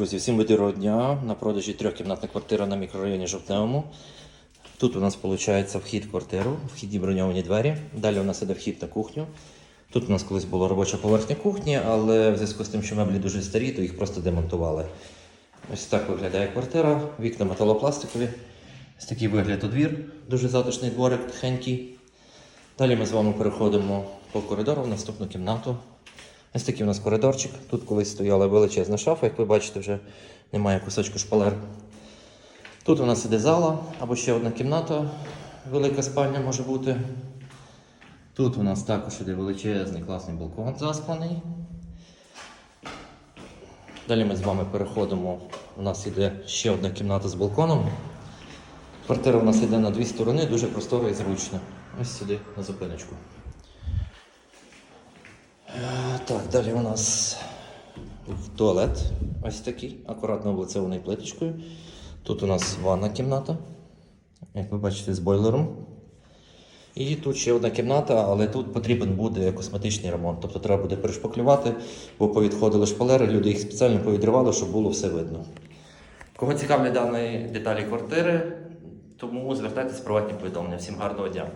Друзі, всім доброго дня. На продажі трьохкімнатна квартира на мікрорайоні Жовтневому. Тут у нас виходить вхід в квартиру, вхідні броньовані двері. Далі у нас іде вхід на кухню. Тут у нас колись була робоча поверхня кухні, але в зв'язку з тим, що меблі дуже старі, то їх просто демонтували. Ось так виглядає квартира, вікна металопластикові. Ось такий вигляд у двір, дуже затишний дворик, тихенький. Далі ми з вами переходимо по коридору в наступну кімнату. Ось такий у нас коридорчик. Тут колись стояла величезна шафа, як ви бачите, вже немає кусочку шпалер. Тут у нас іде зала або ще одна кімната, велика спальня може бути. Тут у нас також іде величезний класний балкон заспаний. Далі ми з вами переходимо. У нас іде ще одна кімната з балконом. Квартира у нас іде на дві сторони, дуже просторо і зручно. Ось сюди на зупиночку. Е, Так, далі у нас туалет. Ось такий, акуратно облицеваний плиточкою. Тут у нас ванна кімната, як ви бачите, з бойлером. І тут ще одна кімната, але тут потрібен буде косметичний ремонт. Тобто треба буде перешпаклювати, бо повідходили шпалери, люди їх спеціально повідривали, щоб було все видно. Кого цікавлять дані деталі квартири, тому звертайтеся з приватні повідомлення. Всім гарного дня!